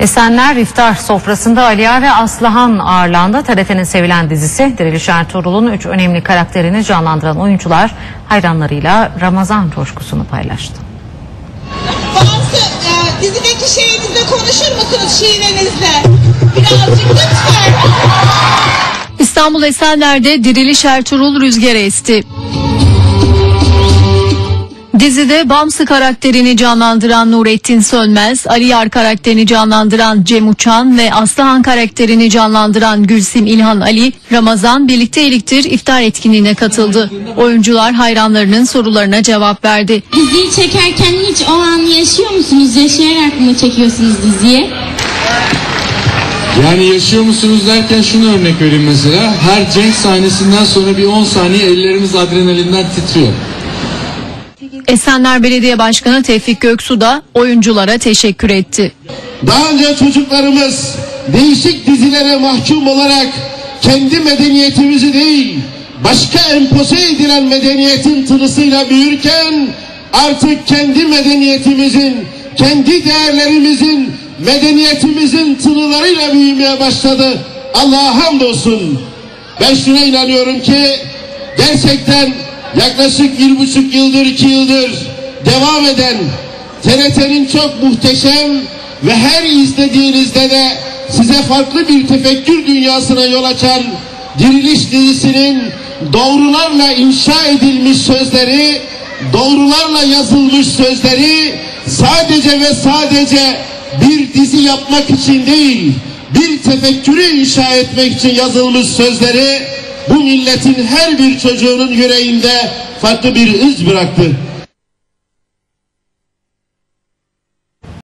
Esenler iftar sofrasında Aliya ve Aslıhan ağırlandı. TRT'nin sevilen dizisi Diriliş Ertuğrul'un üç önemli karakterini canlandıran oyuncular hayranlarıyla Ramazan coşkusunu paylaştı. Bazı e, dizideki şiirinizle konuşur musunuz şiirinizle? Birazcık lütfen. İstanbul Esenler'de Diriliş Ertuğrul rüzgar esti. Dizide Bamsı karakterini canlandıran Nurettin Sönmez, Ali Yar karakterini canlandıran Cem Uçan ve Aslıhan karakterini canlandıran Gülsim İlhan Ali, Ramazan birlikteyliktir iftar etkinliğine katıldı. Oyuncular hayranlarının sorularına cevap verdi. Diziyi çekerken hiç o anı yaşıyor musunuz? Yaşayarak mı çekiyorsunuz diziyi? Yani yaşıyor musunuz derken şunu örnek vereyim mesela. Her cenk sahnesinden sonra bir 10 saniye ellerimiz adrenalinden titriyor. Esenler Belediye Başkanı Tevfik Göksu da oyunculara teşekkür etti. Daha önce çocuklarımız değişik dizilere mahkum olarak kendi medeniyetimizi değil, başka empoze edilen medeniyetin tınısıyla büyürken artık kendi medeniyetimizin, kendi değerlerimizin, medeniyetimizin tınılarıyla büyümeye başladı. Allah'a hamdolsun. Ben şuna inanıyorum ki gerçekten yaklaşık bir buçuk yıldır, iki yıldır devam eden TRT'nin çok muhteşem ve her izlediğinizde de size farklı bir tefekkür dünyasına yol açan Diriliş dizisinin doğrularla inşa edilmiş sözleri, doğrularla yazılmış sözleri sadece ve sadece bir dizi yapmak için değil, bir tefekkürü inşa etmek için yazılmış sözleri bu milletin her bir çocuğunun yüreğinde farklı bir iz bıraktı.